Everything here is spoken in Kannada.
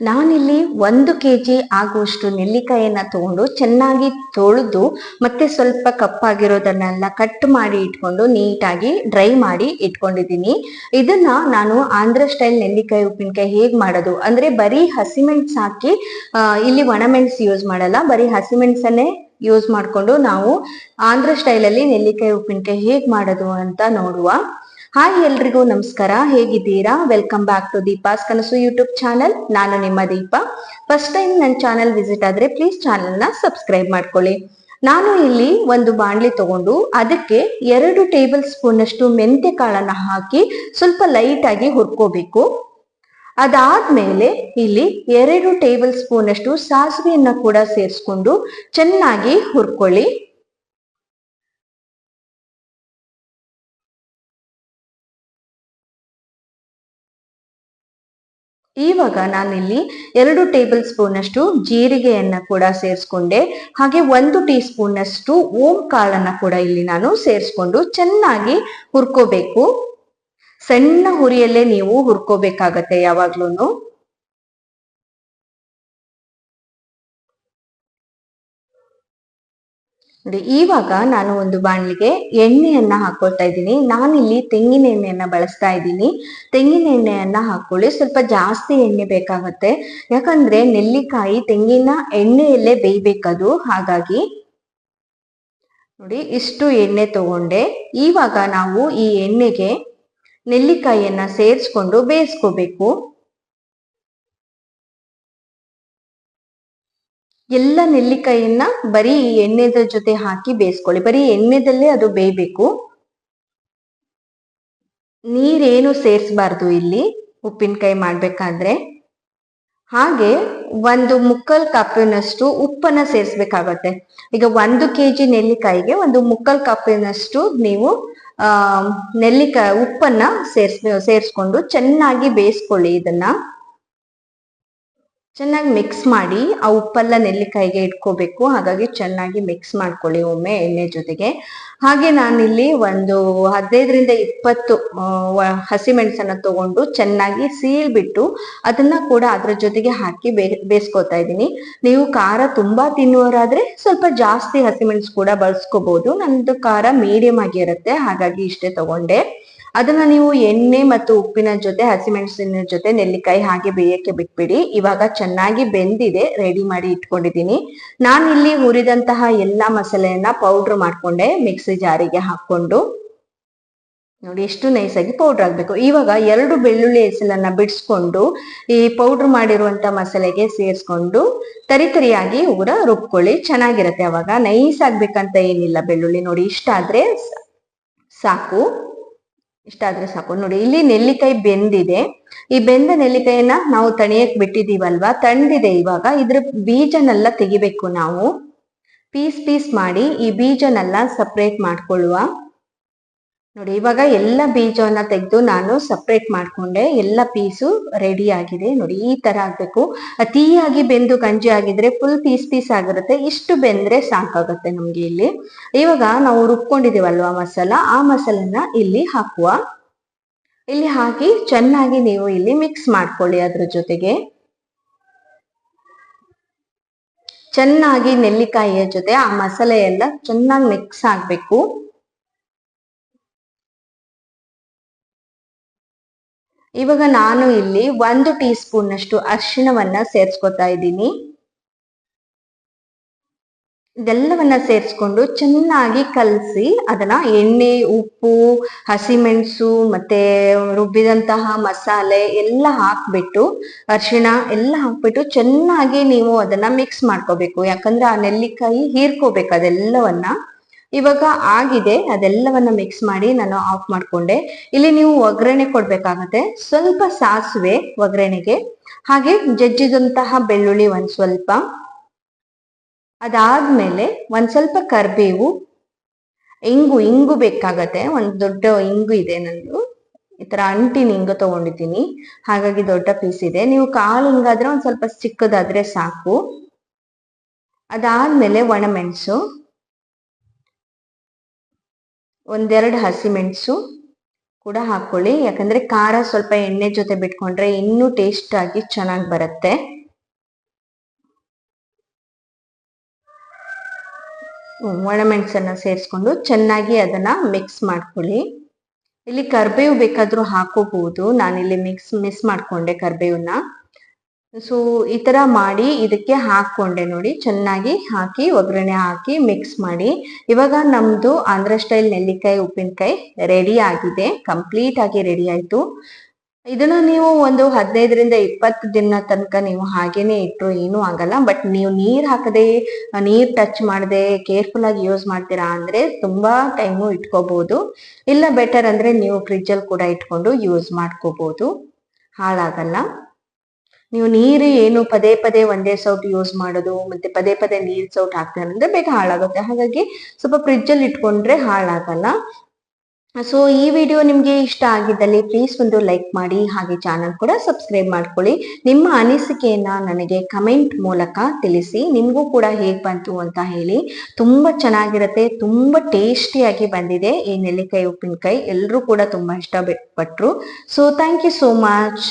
ನಾನಿಲ್ಲಿ ಒಂದು ಕೆ ಜಿ ಆಗುವಷ್ಟು ನೆಲ್ಲಿಕಾಯಿಯನ್ನ ತಗೊಂಡು ಚೆನ್ನಾಗಿ ತೊಳೆದು ಮತ್ತೆ ಸ್ವಲ್ಪ ಕಪ್ಪಾಗಿರೋದನ್ನೆಲ್ಲ ಕಟ್ ಮಾಡಿ ಇಟ್ಕೊಂಡು ನೀಟಾಗಿ ಡ್ರೈ ಮಾಡಿ ಇಟ್ಕೊಂಡಿದ್ದೀನಿ. ಇದನ್ನ ನಾನು ಆಂಧ್ರ ಸ್ಟೈಲ್ ನೆಲ್ಲಿಕಾಯಿ ಉಪ್ಪಿನಕಾಯಿ ಹೇಗೆ ಮಾಡೋದು? ಅಂದ್ರೆ ಬರೀ ಹಸಿಮೆಣಸು ಹಾಕಿ ಇಲ್ಲಿ ಒಣಮೆಣಸು ಯೂಸ್ ಮಾಡಲ್ಲ, ಬರೀ ಹಸಿಮೆಣಸನ್ನೇ ಯೂಸ್ ಮಾಡಿಕೊಂಡು ನಾವು ಆಂಧ್ರ ಸ್ಟೈಲಲ್ಲಿ ನೆಲ್ಲಿಕಾಯಿ ಉಪ್ಪಿನಕಾಯಿ ಹೇಗೆ ಮಾಡೋದು ಅಂತ ನೋಡುವ. ಹಾಯ್ ಎಲ್ರಿಗೂ ನಮಸ್ಕಾರ. ಹೇಗಿದ್ದೀರಾ? ವೆಲ್ಕಮ್ ಬ್ಯಾಕ್ ಟು ದೀಪಾಸ್ ಕನಸು ಯೂಟ್ಯೂಬ್ ಚಾನಲ್ ನಾನು ನಿಮ್ಮ ದೀಪ. ಫಸ್ಟ್ ಟೈಮ್ ನನ್ನ ಚಾನಲ್ ವಿಸಿಟ್ ಆದ್ರೆ ಪ್ಲೀಸ್ನ ಸಬ್ಸ್ಕ್ರೈಬ್ ಮಾಡ್ಕೊಳ್ಳಿ. ನಾನು ಇಲ್ಲಿ ಒಂದು ಬಾಣಲಿ ತಗೊಂಡು ಅದಕ್ಕೆ ಎರಡು ಟೇಬಲ್ ಸ್ಪೂನ್ ಅಷ್ಟು ಮೆಂತ್ಯ ಕಾಳನ್ನ ಹಾಕಿ ಸ್ವಲ್ಪ ಲೈಟ್ ಆಗಿ ಹುರ್ಕೋಬೇಕು. ಅದಾದ್ಮೇಲೆ ಇಲ್ಲಿ ಎರಡು ಟೇಬಲ್ ಸ್ಪೂನ್ ಅಷ್ಟು ಸಾಸಿವೆಯನ್ನ ಕೂಡ ಸೇರಿಸ್ಕೊಂಡು ಚೆನ್ನಾಗಿ ಹುರ್ಕೊಳ್ಳಿ. ಇವಾಗ ನಾನಿಲ್ಲಿ ಎರಡು ಟೇಬಲ್ ಸ್ಪೂನ್ ಅಷ್ಟು ಜೀರಿಗೆಯನ್ನ ಕೂಡ ಸೇರಿಸ್ಕೊಂಡೆ, ಹಾಗೆ ಒಂದು ಟೀ ಸ್ಪೂನ್ ಅಷ್ಟು ಓಂ ಕಾಳನ್ನ ಕೂಡ ಇಲ್ಲಿ ನಾನು ಸೇರಿಸ್ಕೊಂಡು ಚೆನ್ನಾಗಿ ಹುರ್ಕೋಬೇಕು. ಸಣ್ಣ ಹುರಿಯಲ್ಲೇ ನೀವು ಹುರ್ಕೋಬೇಕಾಗತ್ತೆ ಯಾವಾಗ್ಲೂನು. ನೋಡಿ ಇವಾಗ ನಾನು ಒಂದು ಬಾಣಲಿಗೆ ಎಣ್ಣೆಯನ್ನ ಹಾಕೊಳ್ತಾ ಇದ್ದೀನಿ. ನಾನಿಲ್ಲಿ ತೆಂಗಿನ ಎಣ್ಣೆಯನ್ನ ಬಳಸ್ತಾ ಇದ್ದೀನಿ. ತೆಂಗಿನ ಎಣ್ಣೆಯನ್ನ ಹಾಕೊಳ್ಳಿ ಸ್ವಲ್ಪ ಜಾಸ್ತಿ ಎಣ್ಣೆ ಬೇಕಾಗತ್ತೆ. ಯಾಕಂದ್ರೆ ನೆಲ್ಲಿಕಾಯಿ ತೆಂಗಿನ ಎಣ್ಣೆಯಲ್ಲೇ ಬೇಯ್ಬೇಕದು. ಹಾಗಾಗಿ ನೋಡಿ, ಇಷ್ಟು ಎಣ್ಣೆ ತಗೊಂಡೆ. ಇವಾಗ ನಾವು ಈ ಎಣ್ಣೆಗೆ ನೆಲ್ಲಿಕಾಯಿಯನ್ನ ಸೇರಿಸ್ಕೊಂಡು ಬೇಯಿಸ್ಕೋಬೇಕು. ಎಲ್ಲ ನೆಲ್ಲಿಕಾಯಿಯನ್ನ ಬರೀ ಎಣ್ಣೆದ ಜೊತೆ ಹಾಕಿ ಬೇಯಿಸ್ಕೊಳ್ಳಿ. ಬರೀ ಎಣ್ಣೆದಲ್ಲೇ ಅದು ಬೇಯಬೇಕು. ನೀರೇನು ಸೇರಿಸಬಾರ್ದು ಇಲ್ಲಿ ಉಪ್ಪಿನಕಾಯಿ ಮಾಡಬೇಕಾದ್ರೆ. ಹಾಗೆ ಒಂದು ಮುಕ್ಕಲ್ ಕಪ್ಪಿನಷ್ಟು ಉಪ್ಪನ್ನ ಸೇರಿಸ್ಬೇಕಾಗತ್ತೆ. ಈಗ ಒಂದು ಕೆ ಜಿ ನೆಲ್ಲಿಕಾಯಿಗೆ ಒಂದು ಮುಕ್ಕಲ್ ಕಪ್ಪಿನಷ್ಟು ನೀವು, ಆ, ನೆಲ್ಲಿಕಾಯಿ ಉಪ್ಪನ್ನ ಸೇರ್ಸ್, ಸೇರಿಸ್ಕೊಂಡು ಚೆನ್ನಾಗಿ ಬೇಯಿಸ್ಕೊಳ್ಳಿ ಇದನ್ನ. ಚೆನ್ನಾಗಿ ಮಿಕ್ಸ್ ಮಾಡಿ ಆ ಉಪ್ಪೆಲ್ಲ ನೆಲ್ಲಿಕಾಯಿಗೆ ಇಟ್ಕೋಬೇಕು. ಹಾಗಾಗಿ ಚೆನ್ನಾಗಿ ಮಿಕ್ಸ್ ಮಾಡ್ಕೊಳ್ಳಿ ಒಮ್ಮೆ ಎಣ್ಣೆ ಜೊತೆಗೆ. ಹಾಗೆ ನಾನಿಲ್ಲಿ ಒಂದು ಹದಿನೈದರಿಂದ ಇಪ್ಪತ್ತು ಹಸಿಮೆಣಸನ್ನ ತಗೊಂಡು ಚೆನ್ನಾಗಿ ಸೀಳ್ಬಿಟ್ಟು ಅದನ್ನ ಕೂಡ ಅದ್ರ ಜೊತೆಗೆ ಹಾಕಿ ಬೇ ಬೇಯಿಸ್ಕೊತಾ ಇದ್ದೀನಿ. ನೀವು ಖಾರ ತುಂಬಾ ತಿನ್ನುವರಾದ್ರೆ ಸ್ವಲ್ಪ ಜಾಸ್ತಿ ಹಸಿಮೆಣಸು ಕೂಡ ಬಳಸ್ಕೋಬಹುದು ನಂದು ಖಾರ ಮೀಡಿಯಂ ಆಗಿರುತ್ತೆ ಹಾಗಾಗಿ ಇಷ್ಟೇ ತಗೊಂಡೆ. ಅದನ್ನ ನೀವು ಎಣ್ಣೆ ಮತ್ತು ಉಪ್ಪಿನ ಜೊತೆ ಹಸಿಮೆಣಸಿನ ಜೊತೆ, ನೆಲ್ಲಿಕಾಯಿ ಹಾಗೆ ಬೇಯಕ್ಕೆ ಬಿಟ್ಬಿಡಿ. ಇವಾಗ ಚೆನ್ನಾಗಿ ಬೆಂದಿದೆ ರೆಡಿ ಮಾಡಿ ಇಟ್ಕೊಂಡಿದ್ದೀನಿ. ನಾನಿಲ್ಲಿ ಹುರಿದಂತಹ ಎಲ್ಲಾ ಮಸಾಲೆಯನ್ನ ಪೌಡರ್ ಮಾಡ್ಕೊಂಡೆ ಮಿಕ್ಸಿ ಜಾರಿಗೆ ಹಾಕೊಂಡು ನೋಡಿ, ಎಷ್ಟು ನೈಸಾಗಿ ಪೌಡರ್ ಆಗಬೇಕು. ಇವಾಗ ಎರಡು ಬೆಳ್ಳುಳ್ಳಿ ಹೆಸಲನ್ನ ಬಿಡಿಸ್ಕೊಂಡು, ಈ ಪೌಡರ್ ಮಾಡಿರುವಂತ ಮಸಾಲೆಗೆ ಸೇರಿಸ್ಕೊಂಡು ತರಿತರಿಯಾಗಿ ಉಗುರ ರುಬ್ಕೊಳ್ಳಿ. ಚೆನ್ನಾಗಿರತ್ತೆ ಅವಾಗ. ನೈಸ್ ಆಗ್ಬೇಕಂತ ಏನಿಲ್ಲ ಬೆಳ್ಳುಳ್ಳಿ. ನೋಡಿ, ಇಷ್ಟ ಆದ್ರೆ ಸಾಕು. ಇಷ್ಟ ಆದ್ರೆ ಸಾಕು. ನೋಡಿ, ಇಲ್ಲಿ ನೆಲ್ಲಿಕಾಯಿ ಬೆಂದಿದೆ. ಈ ಬೆಂದ ನೆಲ್ಲಿಕಾಯಿನ ನಾವು ತಣಿಯಕ್ ಬಿಟ್ಟಿದೀವಲ್ವಾ ತಣ್ದಿದೆ ಇವಾಗ. ಇದ್ರ ಬೀಜನೆಲ್ಲ ತೆಗಿಬೇಕು ನಾವು. ಪೀಸ್ ಪೀಸ್ ಮಾಡಿ ಈ ಬೀಜನೆಲ್ಲ ಸಪ್ರೇಟ್ ಮಾಡ್ಕೊಳ್ಳುವ. ನೋಡಿ, ಇವಾಗ ಎಲ್ಲ ಬೀಜವನ್ನ ತೆಗೆದು ನಾನು ಸಪ್ರೇಟ್ ಮಾಡ್ಕೊಂಡೆ. ಎಲ್ಲ ಪೀಸು ರೆಡಿ ಆಗಿದೆ. ನೋಡಿ, ಈ ತರ ಆಗ್ಬೇಕು. ಅತಿಯಾಗಿ ಬೆಂದು ಗಂಜಿ ಆಗಿದ್ರೆ ಫುಲ್ ಪೀಸ್ ಪೀಸ್ ಆಗಿರುತ್ತೆ. ಇಷ್ಟು ಬೆಂದ್ರೆ ಸಾಕಾಗುತ್ತೆ ನಮ್ಗೆ ಇಲ್ಲಿ. ಇವಾಗ ನಾವು ರುಬ್ಕೊಂಡಿದೀವಲ್ವಾ ಮಸಾಲ? ಆ ಮಸಾಲನ್ನ ಇಲ್ಲಿ ಹಾಕುವ. ಇಲ್ಲಿ ಹಾಕಿ ಚೆನ್ನಾಗಿ ನೀವು ಇಲ್ಲಿ ಮಿಕ್ಸ್ ಮಾಡ್ಕೊಳ್ಳಿ ಅದ್ರ ಜೊತೆಗೆ. ಚೆನ್ನಾಗಿ ನೆಲ್ಲಿಕಾಯಿಯ ಜೊತೆ ಆ ಮಸಾಲೆ ಎಲ್ಲ ಚೆನ್ನಾಗಿ ಮಿಕ್ಸ್ ಆಗ್ಬೇಕು. ಇವಾಗ ನಾನು ಇಲ್ಲಿ ಒಂದು ಟೀ ಸ್ಪೂನ್ ಅಷ್ಟು ಅರಿಶಿಣವನ್ನ ಸೇರ್ಸ್ಕೊತಾ ಇದ್ದೀನಿ. ಇದೆಲ್ಲವನ್ನ ಸೇರಿಸ್ಕೊಂಡು ಚೆನ್ನಾಗಿ ಕಲಸಿ ಅದನ್ನ ಎಣ್ಣೆ, ಉಪ್ಪು, ಹಸಿಮೆಣಸು ಮತ್ತೆ ರುಬ್ಬಿದಂತಹ ಮಸಾಲೆ ಎಲ್ಲ ಹಾಕ್ಬಿಟ್ಟು, ಅರ್ಶಿಣ ಎಲ್ಲ ಹಾಕ್ಬಿಟ್ಟು ಚೆನ್ನಾಗಿ ನೀವು ಅದನ್ನ ಮಿಕ್ಸ್ ಮಾಡ್ಕೋಬೇಕು. ಯಾಕಂದ್ರೆ ಆ ನೆಲ್ಲಿಕಾಯಿ ಹೀರ್ಕೋಬೇಕು ಅದೆಲ್ಲವನ್ನ. ಇವಾಗ ಆಗಿದೆ, ಅದೆಲ್ಲವನ್ನ ಮಿಕ್ಸ್ ಮಾಡಿ ನಾನು ಆಫ್ ಮಾಡ್ಕೊಂಡೆ. ಇಲ್ಲಿ ನೀವು ಒಗ್ಗರಣೆ ಕೊಡ್ಬೇಕಾಗತ್ತೆ. ಸ್ವಲ್ಪ ಸಾಸಿವೆ ಒಗ್ಗರಣೆಗೆ, ಹಾಗೆ ಜಜ್ಜಿದಂತಹ ಬೆಳ್ಳುಳ್ಳಿ ಒಂದ್ ಸ್ವಲ್ಪ. ಅದಾದ್ಮೇಲೆ ಒಂದ್ ಸ್ವಲ್ಪ ಕರ್ಬೇವು, ಇಂಗು ಇಂಗು ಬೇಕಾಗತ್ತೆ. ಒಂದ್ ದೊಡ್ಡ ಇಂಗು ಇದೆ ನಂದು. ಈ ತರ ಅಂಟಿನ ಇಂಗು ತಗೊಂಡಿದ್ದೀನಿ. ಹಾಗಾಗಿ ದೊಡ್ಡ ಪೀಸ್ ಇದೆ. ನೀವು ಕಾಳು ಹಿಂಗಾದ್ರೆ ಒಂದ್ ಸ್ವಲ್ಪ ಚಿಕ್ಕದಾದ್ರೆ ಸಾಕು. ಅದಾದ್ಮೇಲೆ ಒಣಮೆಣಸು ಒಂದೆರಡು ಹಸಿಮೆಣಸು ಕೂಡ ಹಾಕೊಳ್ಳಿ. ಯಾಕಂದ್ರೆ ಖಾರ ಸ್ವಲ್ಪ ಎಣ್ಣೆ ಜೊತೆ ಬಿಟ್ಕೊಂಡ್ರೆ ಇನ್ನೂ ಟೇಸ್ಟ್ ಆಗಿ ಚೆನ್ನಾಗಿ ಬರುತ್ತೆ. ಒಣಮೆಣಸನ್ನ ಸೇರಿಸ್ಕೊಂಡು ಚೆನ್ನಾಗಿ ಅದನ್ನ ಮಿಕ್ಸ್ ಮಾಡ್ಕೊಳ್ಳಿ. ಇಲ್ಲಿ ಕರ್ಬೇವು ಬೇಕಾದರೂ ಹಾಕೋಬಹುದು. ನಾನಿಲ್ಲಿ ಮಿಕ್ಸ್ ಮಿಸ್ ಮಾಡ್ಕೊಂಡೆ ಕರ್ಬೇವನ್ನ. ಸೊ ಈ ತರ ಮಾಡಿ ಇದಕ್ಕೆ ಹಾಕೊಂಡೆ ನೋಡಿ. ಚೆನ್ನಾಗಿ ಹಾಕಿ, ಒಗ್ಗರಣೆ ಹಾಕಿ ಮಿಕ್ಸ್ ಮಾಡಿ. ಇವಾಗ ನಮ್ದು ಆಂಧ್ರ ಸ್ಟೈಲ್ ನೆಲ್ಲಿಕಾಯಿ, ಉಪ್ಪಿನಕಾಯಿ ರೆಡಿ ಆಗಿದೆ. ಕಂಪ್ಲೀಟ್ ಆಗಿ ರೆಡಿ ಆಯ್ತು. ಇದನ್ನ ನೀವು ಒಂದು ಹದಿನೈದರಿಂದ ಇಪ್ಪತ್ತು ದಿನ ತನಕ ನೀವು ಹಾಗೇನೆ ಇಟ್ಟರು ಏನೂ ಆಗಲ್ಲ. ಬಟ್ ನೀವು ನೀರ್ ಹಾಕದೆ, ನೀರ್ ಟಚ್ ಮಾಡದೆ ಕೇರ್ಫುಲ್ ಆಗಿ ಯೂಸ್ ಮಾಡ್ತೀರಾ ಅಂದ್ರೆ ತುಂಬಾ ಟೈಮು ಇಟ್ಕೋಬಹುದು ಇಲ್ಲ ಬೆಟರ್ ಅಂದ್ರೆ ನೀವು ಫ್ರಿಜ್ ಅಲ್ಲಿ ಕೂಡ ಇಟ್ಕೊಂಡು ಯೂಸ್ ಮಾಡ್ಕೋಬಹುದು ಹಾಳಾಗಲ್ಲ. ನೀವು ನೀರು ಏನು ಪದೇ ಪದೇ ಒಂದೇ ಸೌಟ್ ಯೂಸ್ ಮಾಡೋದು, ಮತ್ತೆ ಪದೇ ಪದೇ ನೀರು ಸೌಟ್ ಹಾಕ್ತಾರೆ ಅಂದ್ರೆ ಬೇಗ ಹಾಳಾಗುತ್ತೆ. ಹಾಗಾಗಿ ಸ್ವಲ್ಪ ಫ್ರಿಜ್ ಅಲ್ಲಿ ಇಟ್ಕೊಂಡ್ರೆ ಹಾಳಾಗಲ್ಲ. ಸೊ ಈ ವಿಡಿಯೋ ನಿಮ್ಗೆ ಇಷ್ಟ ಆಗಿದ್ದಲ್ಲಿ ಪ್ಲೀಸ್ ಒಂದು ಲೈಕ್ ಮಾಡಿ, ಹಾಗೆ ಚಾನಲ್ ಕೂಡ ಸಬ್ಸ್ಕ್ರೈಬ್ ಮಾಡ್ಕೊಳ್ಳಿ. ನಿಮ್ಮ ಅನಿಸಿಕೆಯನ್ನ ನನಗೆ ಕಮೆಂಟ್ ಮೂಲಕ ತಿಳಿಸಿ. ನಿಮಗೂ ಕೂಡ ಹೇಗ್ ಬಂತು ಅಂತ ಹೇಳಿ. ತುಂಬಾ ಚೆನ್ನಾಗಿರುತ್ತೆ, ತುಂಬಾ ಟೇಸ್ಟಿಯಾಗಿ ಬಂದಿದೆ ಈ ನೆಲ್ಲಿಕಾಯಿ ಉಪ್ಪಿನಕಾಯಿ. ಎಲ್ಲರೂ ಕೂಡ ತುಂಬಾ ಇಷ್ಟಪಟ್ರು. So thank you so much